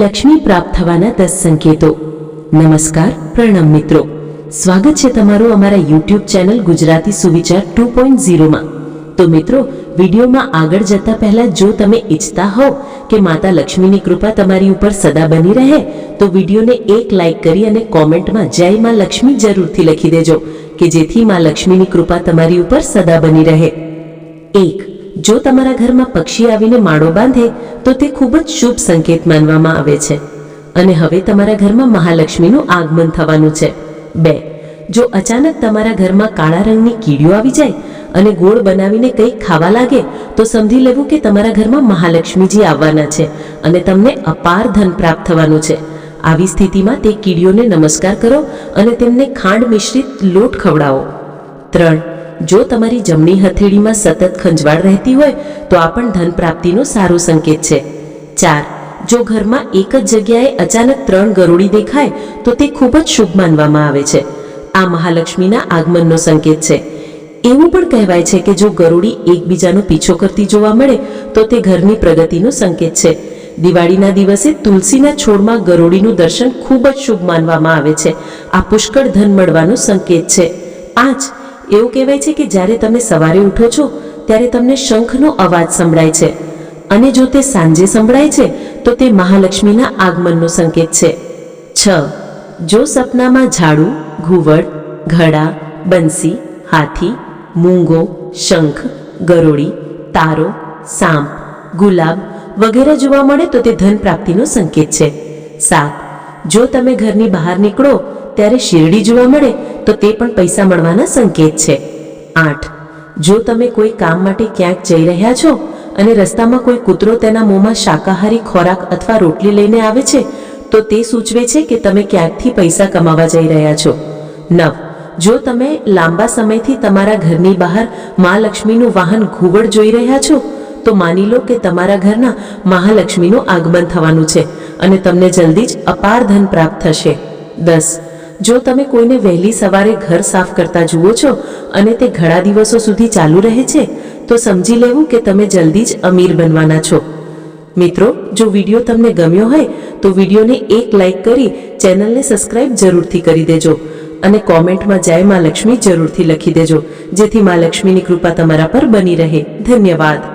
લક્ષ્મી પ્રાપ્ત થવાના દસ સંકેતો. નમસ્કાર પ્રણામ મિત્રો. સ્વાગત છે તમારું અમારા યુટ્યુબ ચેનલ ગુજરાતી સુવિચાર ટુ પોઈન્ટ ઝીરોમાં તો મિત્રો, વિડીયોમાં આગળ જતા પહેલા જો તમે ઈચ્છતા હોવ કે માતા લક્ષ્મીની કૃપા તમારી ઉપર સદા બની રહે, તો વિડીયોને એક લાઈક કરી અને કોમેન્ટમાં જય માં લક્ષ્મી જરૂરથી લખી દેજો કે જેથી માં લક્ષ્મીની કૃપા તમારી ઉપર સદા બની રહે. એક જો તમારા ઘરમાં પક્ષી આવીને માળો બાંધે, તો તે ખૂબ જ શુભ સંકેત માનવામાં આવે છે. અને હવે તમારા ઘરમાં મહાલક્ષ્મીનું આગમન થવાનું છે. બે, જો અચાનક તમારા ઘરમાં કાળા રંગની કીડીઓ આવી જાય અને ગોળ બનાવીને કંઈક ખાવા લાગે, તો સમજી લેવું કે તમારા ઘરમાં મહાલક્ષ્મીજી આવવાના છે અને તમને અપાર ધન પ્રાપ્ત થવાનું છે. આવી સ્થિતિમાં તે કીડીઓને નમસ્કાર કરો અને તેમને ખાંડ મિશ્રિત લોટ ખવડાવો. ત્રણ જો તમારી જમણી હથેળીમાં સતત ખંજવાળ રહેતી હોય, તો આ પણ ધન પ્રાપ્તિનો સારો સંકેત છે. ચાર, જો ઘરમાં એક જ જગ્યાએ અચાનક ત્રણ ગરોળી દેખાય, તો તે ખૂબ જ શુભ માનવામાં આવે છે. આ મહાલક્ષ્મીના આગમનનો સંકેત છે. એવું પણ કહેવાય છે કે જો ગરોળી એકબીજાનો પીછો કરતી જોવા મળે, તો તે ઘરની પ્રગતિનો સંકેત છે. દિવાળીના દિવસે તુલસીના છોડમાં ગરોળીનું દર્શન ખૂબ જ શુભ માનવામાં આવે છે. આ પુષ્કળ ધન મળવાનો સંકેત છે. પાંચ એવું કહેવાય છે કે જ્યારે તમે સવારે ઉઠો છો, ત્યારે તમને શંખનો અવાજ સંભળાય છે. અને જો તે સાંજે સંભળાય છે, તો તે મહાલક્ષ્મીના આગમનનો સંકેત છે. છ. જો સપનામાં ઝાડુ, ઘુવડ, ઘડા, બંસી, હાથી, મૂંગો, શંખ, ગરોળી, તારો, સાંપ, ગુલાબ વગેરે જોવા મળે તો તે ધન પ્રાપ્તિનો સંકેત છે. સાત. જો તમે ઘરની બહાર નીકળો ત્યારે શેરડી જોવા મળે તો તે પણ પૈસા મળવાના સંકેત છે. આઠ. જો તમે કોઈ કામ માટે ક્યાંક જઈ રહ્યા છો અને રસ્તામાં કોઈ કૂતરો તેના મોંમાં શાકાહારી ખોરાક અથવા રોટલી લઈને આવે છે, તો તે સૂચવે છે કે તમે ક્યાંકથી પૈસા કમાવા જઈ રહ્યા છો. નવ. જો તમે લાંબા સમયથી તમારા ઘરની બહાર મહાલક્ષ્મીનું વાહન ઘુવડ જોઈ રહ્યા છો, તો માની લો કે તમારા ઘરના મહાલક્ષ્મીનું આગમન થવાનું છે અને તમને જલ્દી જ અપાર ધન પ્રાપ્ત થશે. દસ. જો તમે કોઈને વહેલી સવારે ઘર સાફ કરતા જુઓ છો અને તે ઘણા દિવસો સુધી ચાલુ રહે છે, તો સમજી લેવું કે તમે જલ્દી જ અમીર બનવાના છો. મિત્રો, જો વીડિયો તમને ગમ્યો હોય, તો વિડીયોને એક લાઈક કરી ચેનલને સબસ્ક્રાઇબ જરૂરથી કરી દેજો અને કોમેન્ટમાં જય મા લક્ષ્મી જરૂરથી લખી દેજો, જેથી મા લક્ષ્મીની કૃપા તમારા પર બની રહે. ધન્યવાદ.